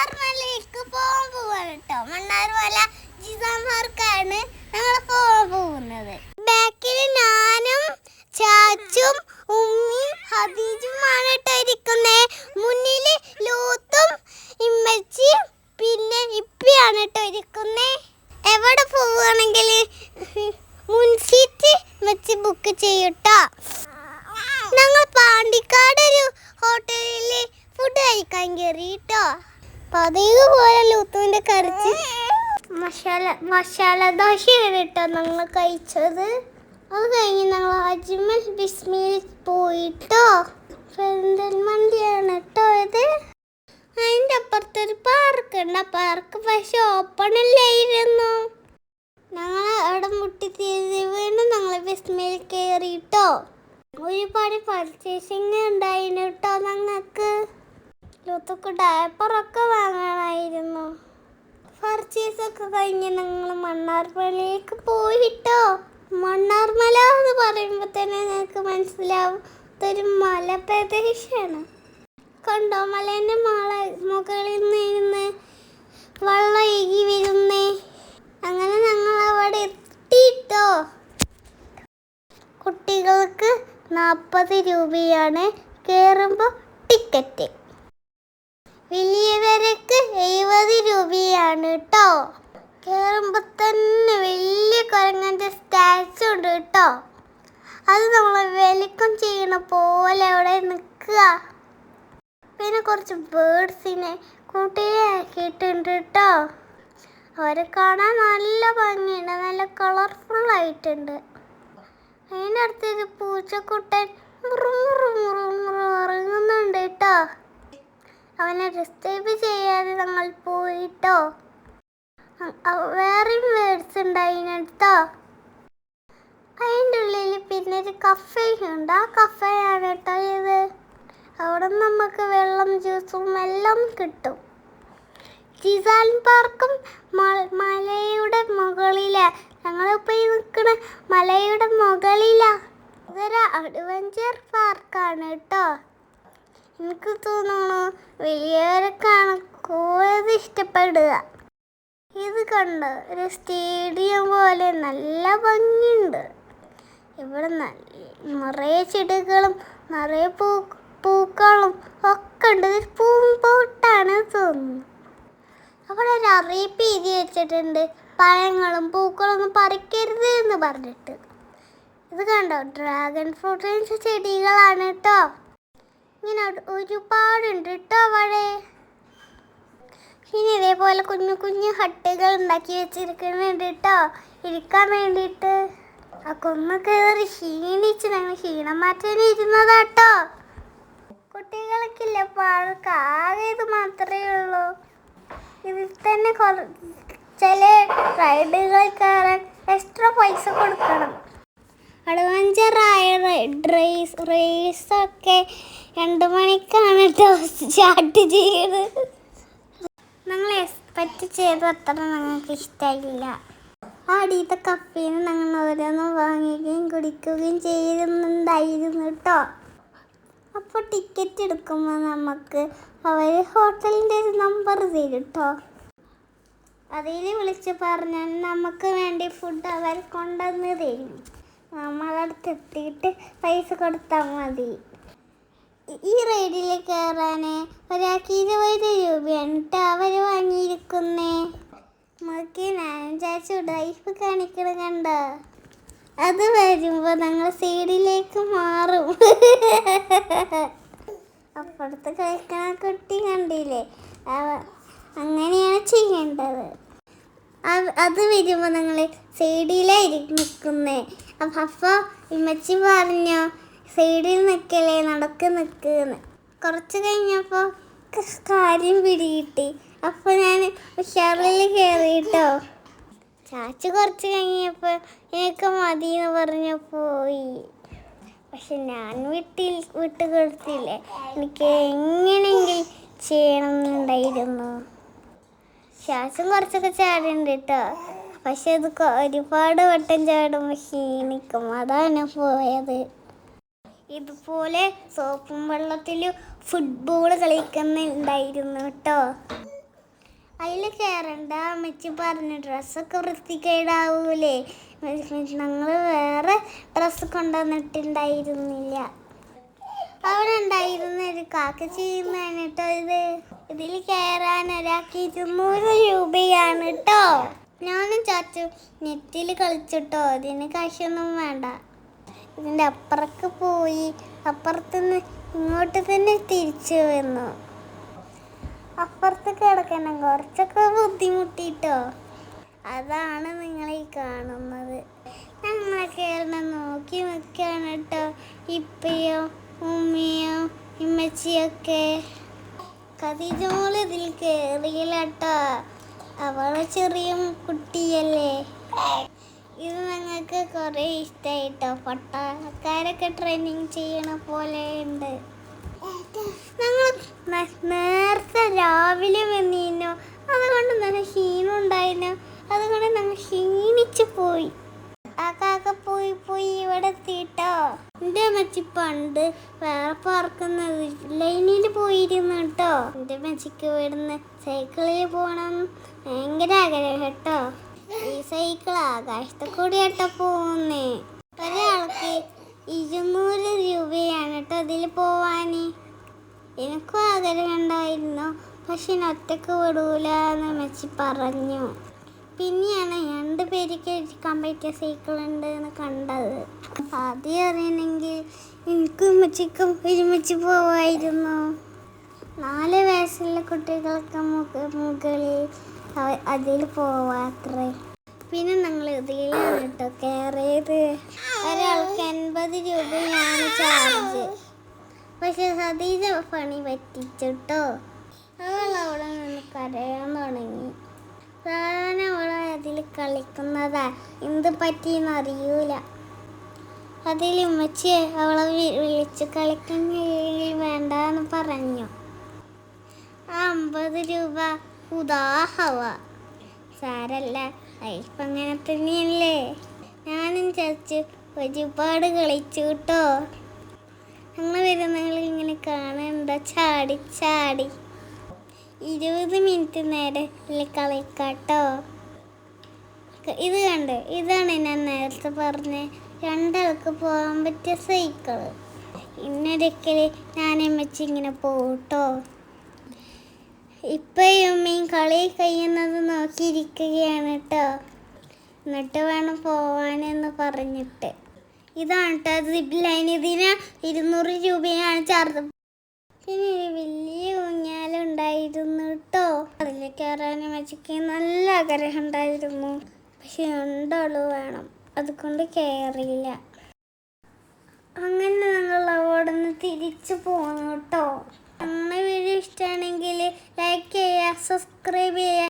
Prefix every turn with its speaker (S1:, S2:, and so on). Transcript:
S1: മണ്ണാർമലയ്ക്ക് പോകാൻ പോവാണ് കേട്ടോ മണ്ണാർമല ജിസാമാർക്കാണ് ഞങ്ങൾ പോകാൻ പോകുന്നത്. ബാക്കിൽ ഞാനും ചാച്ചും ഉമ്മിയും ഹദീജുമാണ് കേട്ടോ ഇരിക്കുന്നത് മുന്നിൽ ലൂത്തും ഇമ്മച്ചിയും പിന്നെ ഇപ്പിയാണ് കേട്ടോ ഇരിക്കുന്നേ. എവിടെ പോവുകയാണെങ്കിൽ മുൻസീറ്റ് വെച്ച് ബുക്ക് ചെയ്യൂട്ടോ ഞങ്ങൾ പാണ്ടിക്കാട് ഒരു ഹോട്ടലിൽ ഫുഡ് കഴിക്കാൻ കയറി പതിവ് പോലെ ലൂത്തുവിന്റെ കറിച്ച്? മസാല മസാല ദോശയാണ് കേട്ടോ ഞങ്ങൾ കഴിച്ചത്. അത് കഴിഞ്ഞ് ഞങ്ങൾ അജ്മൽ ബിസ്മിയിൽ പോയിട്ടോ. പെരിന്തൽമണ്ടിയാണ് കേട്ടോ ഇത്. അതിന്റെ അപ്പുറത്തൊരു പാർക്ക് ഉണ്ട്. ആ പാർക്ക് പക്ഷെ ഓപ്പൺ അല്ലായിരുന്നു ഞങ്ങൾ അവിടെ മുട്ടിത്തിയത് വീണ്ടും ഞങ്ങൾ ബിസ്മിയിൽ കയറിയിട്ടോ ഒരുപാട് പർച്ചേസിങ് ഉണ്ടായിരുന്നു കേട്ടോ ഞങ്ങൾക്ക്. ലൂത്തൊക്കെ ഡയപ്പറൊക്കെ വാങ്ങണമായിരുന്നു പർച്ചേസൊക്കെ കഴിഞ്ഞ് നിങ്ങൾ മണ്ണാർമലയിലേക്ക് പോയിട്ടോ. മണ്ണാർമല എന്ന് പറയുമ്പോൾ തന്നെ നിങ്ങൾക്ക് മനസ്സിലാവും ഇതൊരു മലപ്രദേശമാണ് കണ്ടോ? മലേന്റെ മാള മുകളിൽ നിന്ന് വെള്ളം ഒഴുകി വരുന്നേ. അങ്ങനെ ഞങ്ങൾ അവിടെ എത്തിയിട്ടോ കുട്ടികൾക്ക് നാൽപ്പത് രൂപയാണ് കയറുമ്പോൾ ടിക്കറ്റ്. വെലിക്കം ചെയ്യണ പോലെ അവിടെ നിൽക്കുക. പിന്നെ കുറച്ച് ബേഡ്സിനെ കൂട്ടിയാക്കിയിട്ടുണ്ട് കേട്ടോ അവരെ കാണാൻ നല്ല ഭംഗിയുണ്ട്. നല്ല കളർഫുൾ ആയിട്ടുണ്ട്. അതിന്റെ അടുത്തൊരു പൂച്ചക്കുട്ടൻ മുറു മുറു മുറു ഉറങ്ങുന്നുണ്ട് കേട്ടോ അവനെ ഡിസ്റ്റേബ് ചെയ്യാതെ ഞങ്ങൾ പോയിട്ടോ വേറെയും വേർഡ്സ് ഉണ്ടായിട്ടോ അതിന്റെ ഉള്ളിൽ പിന്നെ ഒരു കഫേയുണ്ട് ആ കഫേയാണ് കേട്ടോ ഇത്. അവിടെ നമുക്ക് വെള്ളം ജ്യൂസും എല്ലാം കിട്ടും. ജിസാൻ പാർക്കും മലയുടെ മുകളിലാ. ഞങ്ങളിപ്പോൾ ഈ നിൽക്കുന്ന മലയുടെ മുകളിലാ. ഇതൊരു അഡ്വഞ്ചർ പാർക്കാണ് കേട്ടോ. എനിക്ക് തോന്നുന്നു വലിയവർക്കാണ് കൂടുതൽ ഇഷ്ടപ്പെടുക. ഇത് കണ്ടോ? ഒരു സ്റ്റേഡിയം പോലെ നല്ല ഭംഗിയുണ്ട്. ഇവിടെ നിറയെ ചെടികളും നിറയെ പൂ പൂക്കളും ഒക്കെ ഉണ്ട്. പൂമ്പോട്ടാണ് തോന്നുന്നു. അവിടെ ഒരു അറിയിപ്പ് എഴുതി വെച്ചിട്ടുണ്ട്. പഴങ്ങളും പൂക്കളും ഒന്നും പറിക്കരുത് എന്ന് പറഞ്ഞിട്ട്. ഇത് കണ്ടോ? ഡ്രാഗൺ ഫ്രൂട്ടിന്റെ ചെടികളാണ് കേട്ടോ. ഇങ്ങനെ ഒരു- ഒരുപാടുണ്ട് കേട്ടോ അവിടെ. പിന്നെ ഇതേപോലെ കുഞ്ഞു കുഞ്ഞു ഹട്ടുകൾ ഉണ്ടാക്കി വെച്ചിരിക്കുന്നുണ്ട് കേട്ടോ. ഇരിക്കാൻ വേണ്ടിയിട്ട്. ആ കൊന്ന് കയറി ക്ഷീണിച്ച് ഞങ്ങൾ ക്ഷീണം മാറ്റാൻ ഇരുന്നതാട്ടോ. കുട്ടികൾക്കില്ല പാർക്ക് ആകെ ഇത് മാത്രമേ ഉള്ളൂ. ഇതിൽ തന്നെ കുറ- ചില റൈഡുകൾ എക്സ്ട്രാ പൈസ കൊടുക്കണം. അഡ്വഞ്ചറായ റേസ് റേസൊക്കെ രണ്ട് മണിക്കാണ് സ്റ്റാർട്ട് ചെയ്യുന്നത് ഞങ്ങൾ എക്സ്പെക്റ്റ് ചെയ്ത അത്ര ഞങ്ങൾക്ക് ഇഷ്ടമായില്ല അടിയത്തെ കപ്പയിൽ നിന്ന് ഞങ്ങൾ ഓരോന്നും വാങ്ങുകയും കുടിക്കുകയും ചെയ്യുന്നുണ്ടായിരുന്നു കേട്ടോ അപ്പോൾ ടിക്കറ്റ് എടുക്കുമ്പോൾ നമുക്ക് അവർ ഹോട്ടലിന്റെ ഒരു നമ്പർ തരും കേട്ടോ അതിൽ വിളിച്ച് പറഞ്ഞാൽ നമുക്ക് വേണ്ടി ഫുഡ് അവർ കൊണ്ടുവന്ന് തരും. നമ്മളടുത്ത് എത്തിയിട്ട് പൈസ കൊടുത്താൽ മതി. ഈ- റൈഡിൽ കയറാൻ ഒരാൾക്ക് ഇരുപത് രൂപയാണ് കേട്ടോ അവർ വാങ്ങിയിരിക്കുന്നേ. നമുക്ക് ഞാൻ വിചാരിച്ചു ലൈഫ് കാണിക്കണ കണ്ട? അത് വരുമ്പോൾ ഞങ്ങൾ സൈഡിലേക്ക് മാറും. അപ്പുറത്ത് കളിക്കണ കുട്ടി കണ്ടില്ലേ? അങ്ങനെയാണ് ചെയ്യേണ്ടത്. അത് വരുമ്പോൾ ഞങ്ങൾ സൈഡിലായിരിക്കും നിൽക്കുന്നേ അപ്പം ഇമ്മച്ചി പറഞ്ഞു സൈഡിൽ നിൽക്കല്ലേ നടക്ക് നിൽക്കുന്ന് കുറച്ച് കഴിഞ്ഞപ്പോൾ കാര്യം പിടികിട്ടി. അപ്പോൾ ഞാൻ ഉഷാറിൽ കയറിയിട്ടോ ചാച്ചു കുറച്ച് കഴിഞ്ഞപ്പോൾ എനിക്ക് മതി എന്ന് പറഞ്ഞു പോയി. പക്ഷെ ഞാൻ വീട്ടിൽ വിട്ട് കൊടുത്തില്ലേ? എനിക്ക് എങ്ങനെയെങ്കിലും ചെയ്യണമെന്നുണ്ടായിരുന്നു ശ്വാസം കുറച്ചൊക്കെ ചാടുന്നുണ്ട് കേട്ടോ പക്ഷെ അത് ഒരുപാട് വട്ടം ചാടുമ്പോൾ ക്ഷീണിക്കും. അതാണ് പോയത്. ഇതുപോലെ സോപ്പും വെള്ളത്തിൽ ഫുട്ബോൾ കളിക്കുന്നുണ്ടായിരുന്നു കേട്ടോ അതിൽ കയറണ്ട അമ്മച്ചി പറഞ്ഞു ഡ്രസ്സൊക്കെ വൃത്തികേടാവൂലേ. ഞങ്ങൾ വേറെ ഡ്രസ്സ് കൊണ്ടുവന്നിട്ടുണ്ടായിരുന്നില്ല. അവിടെ ഉണ്ടായിരുന്ന ഒരു കാക്ക ചെയ്യുന്നതാണ് കേട്ടോ ഇത്. ഇതിൽ കയറാൻ ഒരാൾക്ക് ഇരുന്നൂറ് രൂപയാണ് കേട്ടോ. ഞാനും ചാച്ചു നെറ്റിൽ കളിച്ചിട്ടോ. ഇതിന് കാശൊന്നും വേണ്ട. ഇതിന്റെ അപ്പുറക്ക് പോയി. അപ്പുറത്തുനിന്ന് ഇങ്ങോട്ട് തന്നെ തിരിച്ചു വന്നു. അപ്പുറത്ത് കിടക്കണം. കുറച്ചൊക്കെ ബുദ്ധിമുട്ടിട്ടോ. അതാണ് നിങ്ങൾ ഈ കാണുന്നത് ഞങ്ങളൊക്കെ നോക്കി നിൽക്കുകയാണ് കേട്ടോ ഇപ്പയോ ഉമ്മയോ ഇമ്മച്ചിയൊക്കെ. കതിജോൾ ഇതിൽ കയറിയില്ല കേട്ടോ അവളെ ചെറിയ കുട്ടിയല്ലേ. ഇത് ഞങ്ങൾക്ക് കുറേ ഇഷ്ടമായിട്ടോ പട്ടാളക്കാരൊക്കെ ട്രെയിനിങ് ചെയ്യണ പോലെ ഉണ്ട്. ക്ഷീണിച്ചു പോയി ആ കാക്ക പോയി പോയി ഇവിടെ എത്തിട്ടോ എന്റെ മച്ചി പണ്ട് വേറെ പാർക്കുന്ന ലൈനിൽ പോയിരുന്നു കേട്ടോ. എന്റെ അമ്മച്ചിക്ക് ഇവിടുന്ന് സൈക്കിളിൽ പോകണം ഭയങ്കര ആഗ്രഹം കേട്ടോ. ഈ സൈക്കിൾ ആകാശത്തെ കൂടി കേട്ടോ പോകുന്നേ. ഒരാൾക്ക് ഇരുന്നൂറ് രൂപയാണ് കേട്ടോ അതിൽ പോവാന്. എനിക്കും ആഗ്രഹം ഉണ്ടായിരുന്നു പക്ഷെ ഒറ്റയ്ക്ക് വിടൂല എന്ന് മച്ചി പറഞ്ഞു. പിന്നെയാണ് രണ്ട് പേർക്ക് ഇരിക്കാൻ പറ്റിയ സൈക്കിൾ ഉണ്ട് എന്ന് കണ്ടത്. ആദ്യം അറിയണമെങ്കിൽ എനിക്കും ഉമ്മച്ചിക്കും ഒരുമിച്ച് പോവായിരുന്നു. നാല് വയസ്സുള്ള കുട്ടികൾക്ക് മുക മുകളിൽ അതിൽ പോവാത്രേ പിന്നെ ഞങ്ങൾ ഇതിലാണ് കേട്ടോ കയറിയത് ഒരാൾക്ക് എൺപത് രൂപയാണ് ചാർജ് പക്ഷെ സതീജ പണി പറ്റിച്ചിട്ടോ അവൾ അവിടെ നിന്ന് കരയാൻ തുടങ്ങി. സാധാരണ കളിക്കുന്നതാ? എന്ത് പറ്റിയെന്ന് അറിയൂല. അതിൽ ഉമ്മച്ചി അവളെ വിളിച്ച് വേണ്ട എന്ന് പറഞ്ഞു. ആ അമ്പത് രൂപ ഉദാഹവ. സാരല്ല ലൈഫ് അങ്ങനെ തന്നെയല്ലേ? ഞാനും ചർച്ച് ഒരുപാട് കളിച്ചു കേട്ടോ ഞങ്ങൾ വരുന്നങ്ങൾ ഇങ്ങനെ കാണണ്ട ചാടി ചാടി. ഇരുപത് മിനിറ്റ് നേരം കളിക്കാട്ടോ ഇത് കണ്ട് ഇതാണ് ഞാൻ നേരത്തെ പറഞ്ഞ രണ്ടാൾക്ക് പോകാൻ പറ്റിയ സൈക്കിൾ. ഇന്നൊരിക്കൽ ഞാൻ അമ്മച്ചി ഇങ്ങനെ പോട്ടോ ഇപ്പയും ഉമ്മയും കളി കഴിയുന്നത് നോക്കിയിരിക്കുകയാണ് കേട്ടോ എന്നിട്ട് വേണം പോവാനെന്ന് പറഞ്ഞിട്ട്. ഇതാണ് കേട്ടോ സിപ്പ് ലൈൻ ഇതിന് ഇരുന്നൂറ് രൂപയാണ് ചാർജ് പിന്നെ ഒരു വലിയ ഊഞ്ഞാലുണ്ടായിരുന്നു കേട്ടോ അതിൽ കയറാനും അമ്മച്ചിക്ക് നല്ല ആഗ്രഹം ഉണ്ടായിരുന്നു. പക്ഷെ രണ്ടാൾ വേണം. അതുകൊണ്ട് കയറിയില്ല അങ്ങനെ ഞങ്ങൾ അവിടെ നിന്ന് തിരിച്ചു പോന്നു കേട്ടോ. അങ്ങനെ വീഡിയോ ഇഷ്ടമാണെങ്കിൽ ലൈക്ക് ചെയ്യുക സബ്സ്ക്രൈബ് ചെയ്യുക.